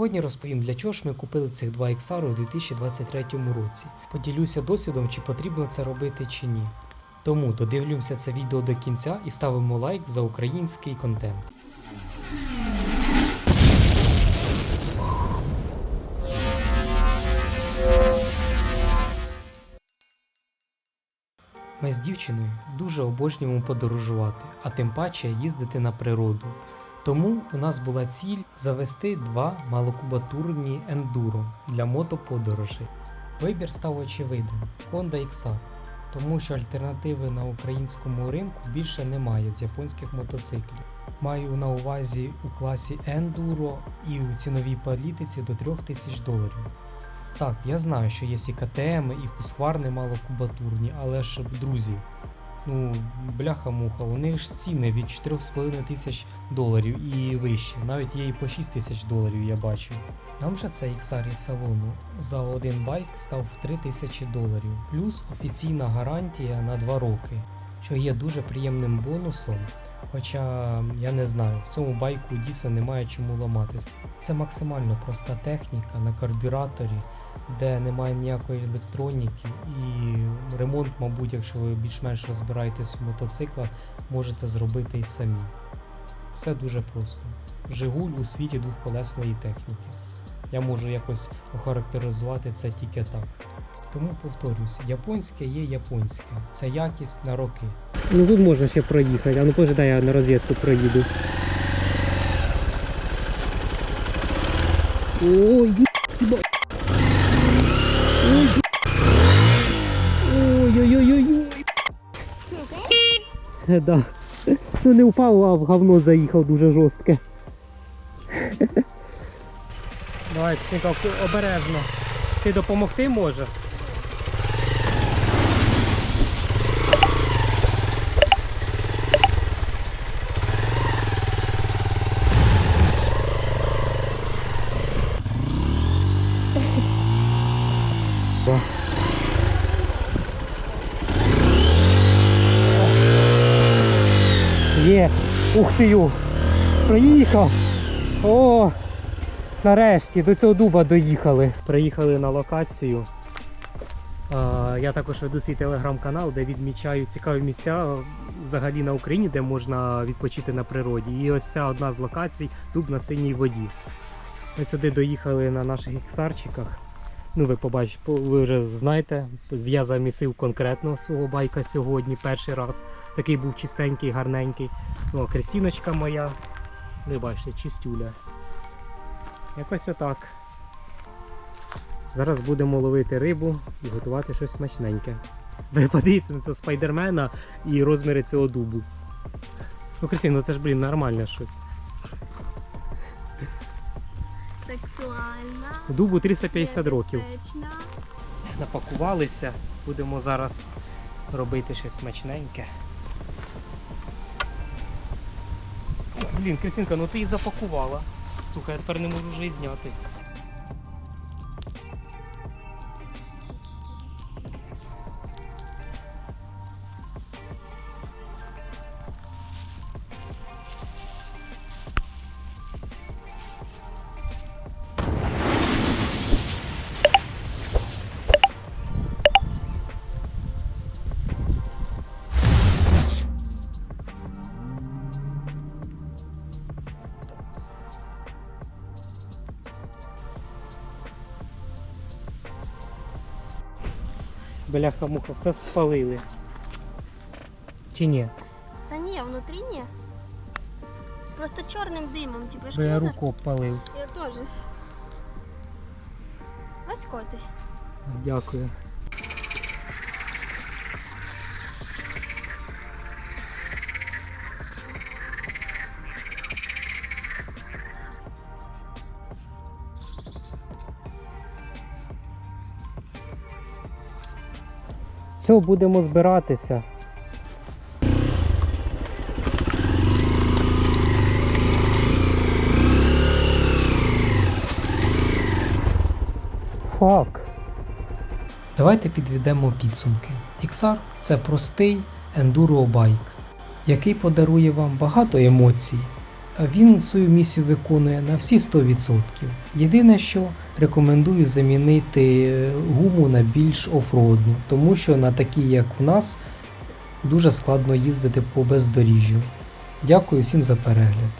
Сьогодні розповім, для чого ж ми купили цих два XR у 2023 році. Поділюся досвідом, чи потрібно це робити чи ні. Тому додивлюємося це відео до кінця і ставимо лайк за український контент. Ми з дівчиною дуже обожнюємо подорожувати, а тим паче їздити на природу. Тому у нас була ціль завести два малокубатурні ендуро для мотоподорожей. Вибір став очевидним Honda XR, тому що альтернативи на українському ринку більше немає з японських мотоциклів. Маю на увазі у класі Enduro і у ціновій політиці до 3000 доларів. Так, я знаю, що є і КТМ, і хускварни малокубатурні, але ж, друзі, ну, бляха-муха, у них ж ціни від 4,5 тисяч доларів і вище. Навіть є і по 6 тисяч доларів, я бачу. Нам же цей XR із салону за один байк став 3 тисячі доларів, плюс офіційна гарантія на 2 роки, що є дуже приємним бонусом. Хоча я не знаю, в цьому байку дійсно немає чому ламатись. Це максимально проста техніка на карбюраторі, де немає ніякої електроніки, і ремонт, мабуть, якщо ви більш-менш розбираєтесь в мотоциклах, можете зробити і самі. Все дуже просто. Жигуль у світі двохколесної техніки. Я можу якось охарактеризувати це тільки так. Тому повторюсь, японське є японське, це якість на роки. Ну тут можна ще проїхати, а ну пожидай, я на розвідку проїду. Ой, Да. Ну не впав, а в говно заїхав дуже жорстке. Давай, тільки обережно. Ти допомогти може? Є. Ух ти ю. Проїхав. О! Нарешті до цього дуба доїхали. Приїхали на локацію. Я також веду свій телеграм-канал, де відмічаю цікаві місця взагалі на Україні, де можна відпочити на природі. І ось ця одна з локацій дуб на синій воді. Ми сюди доїхали на наших іксарчиках. Ну, ви побачите, ви вже знаєте, я замісив конкретно свого байка сьогодні, перший раз. Такий був чистенький, гарненький. Ну, а крестіночка моя, ви бачите, чистюля. Якось отак. Зараз будемо ловити рибу і готувати щось смачненьке. Ви подивіться на цього спайдермена і розміри цього дубу. Ну, Крістін, це ж, блін, нормальне щось. Сексуальна. Дубу 350 років. Напакувалися, будемо зараз робити щось смачненьке. Блін, Крисінка, ну ти її запакувала. Слухай, я тепер не можу вже і зняти. Бляха муха, все спалили. Чи ні? Та ні, внутрі ні. Просто чорним димом, типу, Бо я руку обпалив. Я теж. Ось коти. Дякую. Все, будемо збиратися. Фак. Давайте підведемо підсумки. XR – це простий ендуро байк, який подарує вам багато емоцій, Він свою місію виконує на всі 100%. Єдине, що рекомендую замінити е, гуму на більш офродну, тому що на такій, як в нас, дуже складно їздити по бездоріжжю. Дякую всім за перегляд.